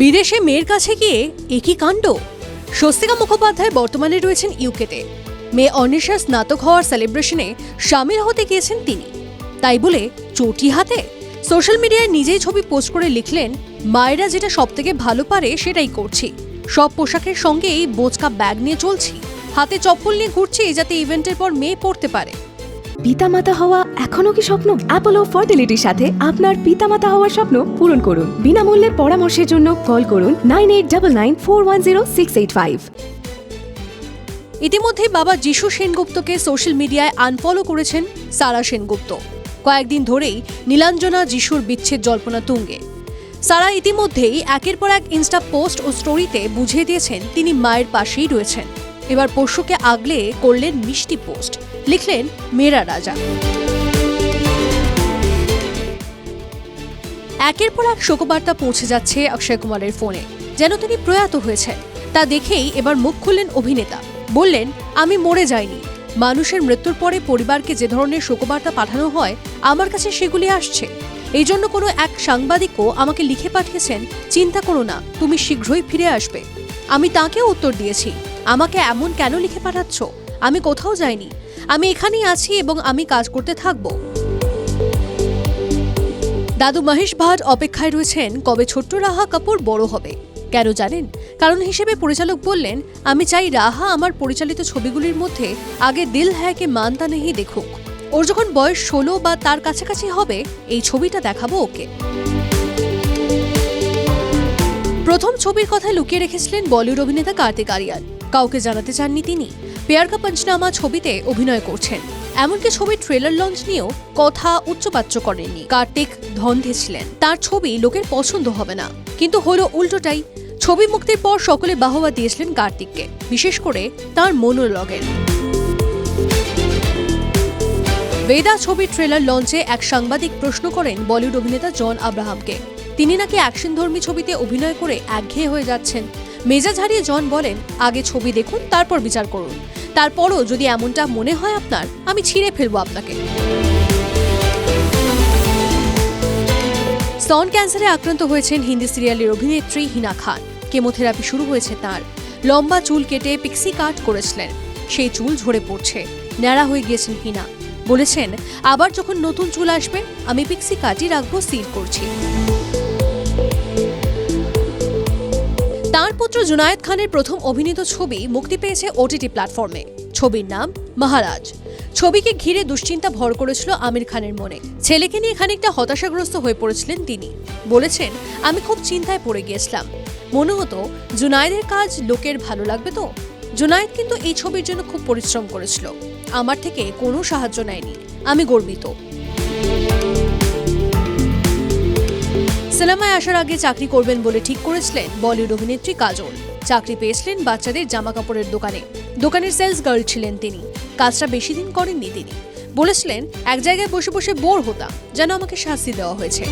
বিদেশে মেয়ের কাছে গিয়ে একই কাণ্ড? স্বস্তিকা মুখোপাধ্যায় বর্তমানে রয়েছেন ইউকেতে। মেয়ে অনিশা স্নাতক হওয়ার সেলিব্রেশনে সামিল হতে গিয়েছেন তিনি। তাই বলে চটি হাতে? সোশ্যাল মিডিয়ায় নিজেই ছবি পোস্ট করে লিখলেন, মায়েরা যেটা সবথেকে ভালো পারে সেটাই করছি। সব পোশাকের সঙ্গেই বোচকা ব্যাগ নিয়ে চলছি। হাতে চপ্পল নিয়ে ঘুরছি যাতে ইভেন্টের পর মেয়ে পড়তে পারে। পিতামাতা হওয়া এখনও কি স্বপ্ন? অ্যাপোলো ফার্টিলিটির সাথে আপনার পিতামাতা হওয়ার স্বপ্ন পূরণ করুন। বিনামূল্যে পরামর্শের জন্য কল করুন nine eight double nine four one zero six eight five. ইতিমধ্যে বাবা যিশু সেনগুপ্তকে সোশ্যাল মিডিয়ায় আনফলো করেছেন সারা সেনগুপ্ত। কয়েকদিন ধরেই নীলাঞ্জনা যিশুর বিচ্ছেদ জল্পনা তুঙ্গে। সারা ইতিমধ্যেই একের পর এক ইনস্টা পোস্ট ও স্টোরিতে বুঝিয়ে দিয়েছেন তিনি মায়ের পাশেই রয়েছেন। এবার পশুকে আগলে করলেন মিষ্টি পোস্ট। লিখলেন মেরা রাজা। একের পর এক শোকবার্তা পৌঁছে যাচ্ছে অক্ষয় কুমারের ফোনে। যেন তিনি প্রয়াত হয়েছেন। তা দেখেই এবার মুখ খুললেন অভিনেতা। বললেন, আমি মরে যাইনি। মানুষের মৃত্যুর পরে পরিবারকে যে ধরনের শোকবার্তা পাঠানো হয়, আমার কাছে সেগুলি আসছে। এই জন্য কোনো এক সাংবাদিকও আমাকে লিখে পাঠিয়েছেন, চিন্তা করো না, তুমি শীঘ্রই ফিরে আসবে। আমি তাকেও উত্তর দিয়েছি। আমাকে এমন কেন লিখে পাঠাচ্ছ? আমি কোথাও যাইনি। আমি এখানেই আছি এবং আমি কাজ করতে থাকব। দাদু মহেশ ভাট অপেক্ষায় রয়েছেন, কবে ছোট্ট রাহা কাপুর বড় হবে? কেন জানেন? কারণ হিসেবে পরিচালক বললেন, আমি চাই রাহা আমার পরিচালিত ছবিগুলির মধ্যে আগে দিল হ্যাকে মানতা নেহি দেখুক। ওর যখন বয়স ষোলো বা তার কাছাকাছি হবে, এই ছবিটা দেখাবো ওকে। প্রথম ছবির কথা লুকিয়ে রেখেছিলেন বলিউড অভিনেতা কার্তিক আরিয়ান। কাউকে জানাতে চাননি তিনি। পেয়ারকা পঞ্চনামা ছবিতে অভিনয় করছেন। এমনকি ছবির ট্রেলার লঞ্চ নিয়েও কথা উচ্চপাচ্য করেননি। কার্তিক ধন্ধে ছিলেন। তার ছবি লোকের পছন্দ হবে না। কিন্তু হলো উল্টোটাই। ছবি মুক্তির পর সকলে বাহবা দিয়েছিলেন কার্তিককে, বিশেষ করে তার মনোলগের। বেদা ছবির ট্রেলার লঞ্চে এক সাংবাদিক প্রশ্ন করেন বলিউড অভিনেতা জন আব্রাহামকে তিনি নাকি অ্যাকশনধর্মী ছবিতে অভিনয় করে একঘেয়ে হয়ে যাচ্ছেন। মেজাজ হারিয়ে জন বলেন, আগে ছবি দেখুন, তারপর বিচার করুন। তারপরও যদি এমনটা মনে হয় আপনার, আমি ছিঁড়ে ফেলব আপনাকে। স্তন ক্যান্সারে আক্রান্ত হয়েছেন হিন্দি সিরিয়ালের অভিনেত্রী হিনা খান। কেমোথেরাপি শুরু হয়েছে তার। লম্বা চুল কেটে পিক্সি কাট করেছিলেন। সেই চুল ঝরে পড়ছে। ন্যাড়া হয়ে গিয়েছেন হিনা। বলেছেন, আবার যখন নতুন চুল আসবে, আমি পিক্সি কাটি রাখব, সিল করছি। তার পুত্র জুনায়েদ খানের প্রথম অভিনীত ছবি মুক্তি পেয়েছে ওটিটি প্ল্যাটফর্মে। ছবির নাম মহারাজ। ছবিকে ঘিরে দুশ্চিন্তা ভর করেছিল আমির খানের মনে। ছেলেকে নিয়ে খানিকটা হতাশাগ্রস্ত হয়ে পড়েছিলেন তিনি। বলেছেন, আমি খুব চিন্তায় পড়ে গিয়েছিলাম। মনে হতো, জুনায়েদের কাজ লোকের ভালো লাগবে তো? জুনায়েদ কিন্তু এই ছবির জন্য খুব পরিশ্রম করেছিল। আমার থেকে কোনো সাহায্য নেয়নি। আমি গর্বিত। সিনেমায় আসার আগে চাকরি করবেন বলে ঠিক করেছিলেন বলিউড অভিনেত্রী কাজল। চাকরি পেয়েছিলেন বাচ্চাদের জামা কাপড়ের দোকানে। দোকানের সেলস গার্ল ছিলেন তিনি। কাজটা বেশি দিন করেননি তিনি। বলেছিলেন, এক জায়গায় বসে বসে বোর হতাম। যেন আমাকে শাস্তি দেওয়া হয়েছে।